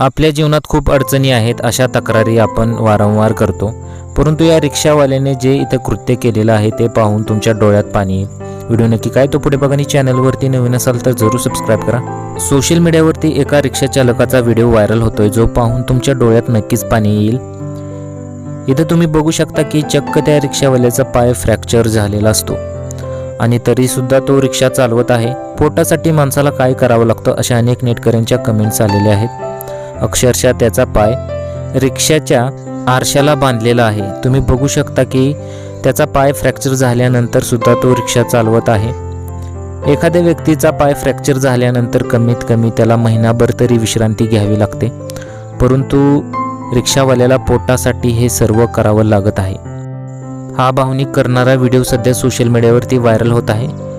आपल्या जीवनात खूप अडचणी आहेत अशा तक्रारी आपण वारंवार करतो. परंतु या रिक्षावाल्याने जे इथं कृत्य केलेलं आहे ते पाहून तुमच्या डोळ्यात पाणी येईल. व्हिडिओ नक्की काय तो पुढे बघा आणि चॅनलवरती नवीन असाल तर जरूर सबस्क्राईब करा. सोशल मीडियावरती एका रिक्षा चालकाचा व्हिडिओ व्हायरल होतोय जो पाहून तुमच्या डोळ्यात नक्कीच पाणी येईल. इथं तुम्ही बघू शकता की चक्क त्या रिक्षावाल्याचा पाय फ्रॅक्चर झालेला असतो. आणि तरीसुद्धा तो रिक्षा चालवत आहे. पोटासाठी माणसाला काय करावं लागतं अशा अनेक नेटकऱ्यांच्या कमेंट्स आलेल्या आहेत. अक्षरशः त्याचा पाय रिक्षाच्या आरशाला बांधलेला आहे. तुम्ही बघू शकता की त्याचा पाय फ्रॅक्चर झाल्यानंतर सुद्धा तो रिक्षा चालवत आहे. एखाद्या व्यक्तीचा पाय फ्रॅक्चर झाल्यानंतर कमीत कमी त्याला महिनाभर तरी विश्रांती घ्यावी लागते. परंतु रिक्षावाल्याला पोटासाठी हे सर्व करावं लागत आहे. हा भावनिक करणारा व्हिडिओ सध्या सोशल मीडियावरती व्हायरल होत आहे.